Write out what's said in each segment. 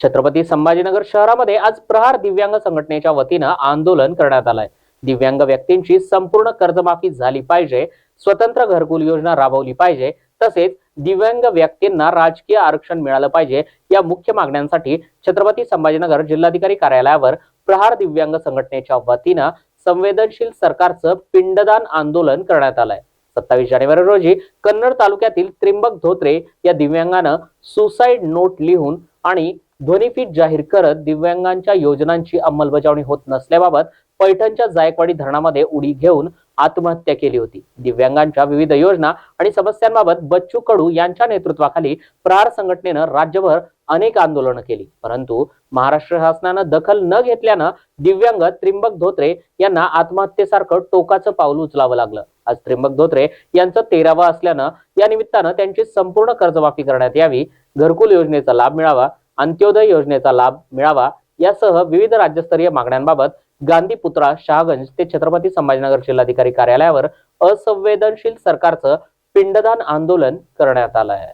छत्रपती संभाजीनगर शहरामध्ये आज प्रहार दिव्यांग संघटनेच्या वतीनं आंदोलन करण्यात आलंय. दिव्यांग व्यक्तींची संपूर्ण कर्जमाफी झाली पाहिजे स्वतंत्र घरकुल योजना राबवली पाहिजे तसेच दिव्यांग व्यक्तींना राजकीय आरक्षण मिळालं पाहिजे या मुख्य मागण्यांसाठी छत्रपती संभाजीनगर जिल्हाधिकारी कार्यालयावर प्रहार दिव्यांग संघटनेच्या वतीनं संवेदनशील सरकारचं पिंडदान आंदोलन करण्यात आलंय. सत्तावीस जानेवारी रोजी कन्नड तालुक्यातील त्रिंबक धोत्रे या दिव्यांगानं सुसाईड नोट लिहून आणि ध्वनिफीत जाहीर करत दिव्यांगांच्या योजनांची अंमलबजावणी होत नसल्याबाबत पैठणच्या जायकवाडी धरणामध्ये उडी घेऊन आत्महत्या केली होती. दिव्यांगांच्या विविध योजना आणि समस्यांबाबत बच्चू कडू यांच्या नेतृत्वाखाली प्रार संघटनेनं राज्यभर अनेक आंदोलनं केली. परंतु महाराष्ट्र शासनानं दखल न घेतल्यानं दिव्यांग त्रिंबक धोत्रे यांना आत्महत्येसारखं टोकाचं पाऊल उचलावं लागलं. आज त्रिंबक धोत्रे यांचं तेरावं असल्यानं या निमित्तानं त्यांची संपूर्ण कर्जमाफी करण्यात यावी. घरकुल योजनेचा लाभ मिळावा अंत्योदय योजनेचा लाभ मिळावा यासह विविध राज्यस्तरीय मागण्यांबाबत गांधी पुत्रा शहागंज ते छत्रपती संभाजीनगर जिल्हाधिकारी कार्यालयावर असंवेदनशील सरकारचं पिंडदान आंदोलन करण्यात आलं आहे.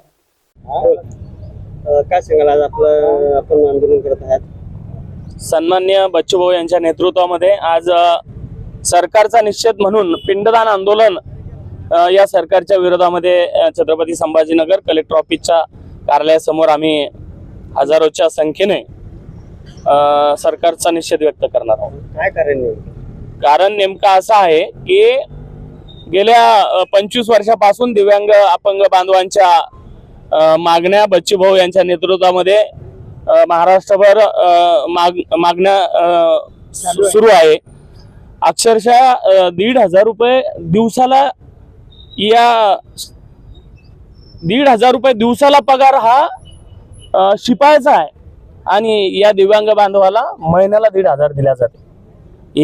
काय सांगाल? आज आपलं आपण आंदोलन करत आहात. सन्मान्य बच्चूभाऊ यांच्या नेतृत्वामध्ये आज सरकारचा निषेध म्हणून पिंडदान आंदोलन या सरकारच्या विरोधामध्ये छत्रपती संभाजीनगर कलेक्टर ऑफिसच्या कार्यालयासमोर आम्ही हजारोच्या संख्येने सरकारचा निषेध व्यक्त करणार आहोत काय कारण नेमकं? कारण नेमका असं आहे की गेल्या पंचवीस वर्षापासून दिव्यांग अपंग बांधवांच्या मागण्या बच्चूभाऊ यांच्या नेतृत्वामध्ये महाराष्ट्रभर माग मागण्या सुरू आहे अक्षरशः दीड हजार रुपये दिवसाला या दीड हजार रुपये दिवसाला पगार हा शिपायचा आहे. आणि या दिव्यांग बांधवाला महिन्याला दीड हजार दिला जाते.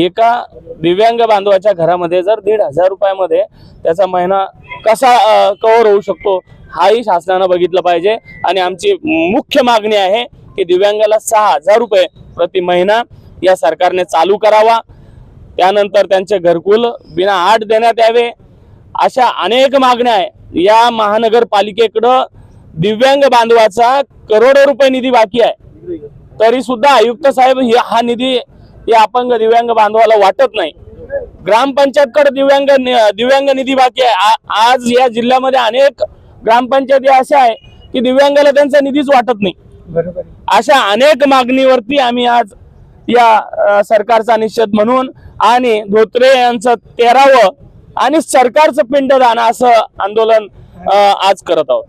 एका दिव्यांग बांधवाच्या घरामध्ये जर दीड हजार रुपयामध्ये त्याचा महिना कसा कव्हर होऊ शकतो हाही शासनानं बघितलं पाहिजे. आणि आमची मुख्य मागणी आहे की दिव्यांगाला सहा हजार रुपये प्रति महिना या सरकारने चालू करावा. त्यानंतर त्यांचे घरकुल बिना आठ देण्यात यावे अशा अनेक मागण्या आहे. या महानगरपालिकेकडं दिव्यांग बांधवाचा करोडो रुपये निधी बाकी आहे. तरी सुद्धा आयुक्त साहेब हे- निधी या अपंग दिव्यांग बांधवाला वाटत नाही. ग्रामपंचायतकडे दिव्यांग दिव्यांग निधी बाकी आहे. आज या जिल्ह्यामध्ये अनेक ग्रामपंचायती अशा आहे की दिव्यांगाला त्यांचा निधीच वाटत नाही. अशा अनेक मागणीवरती आम्ही आज या सरकारचा निषेध म्हणून आणि धोत्रे यांचं तेरावं आणि सरकारचं पिंडदान असं आंदोलन आज करत आहोत.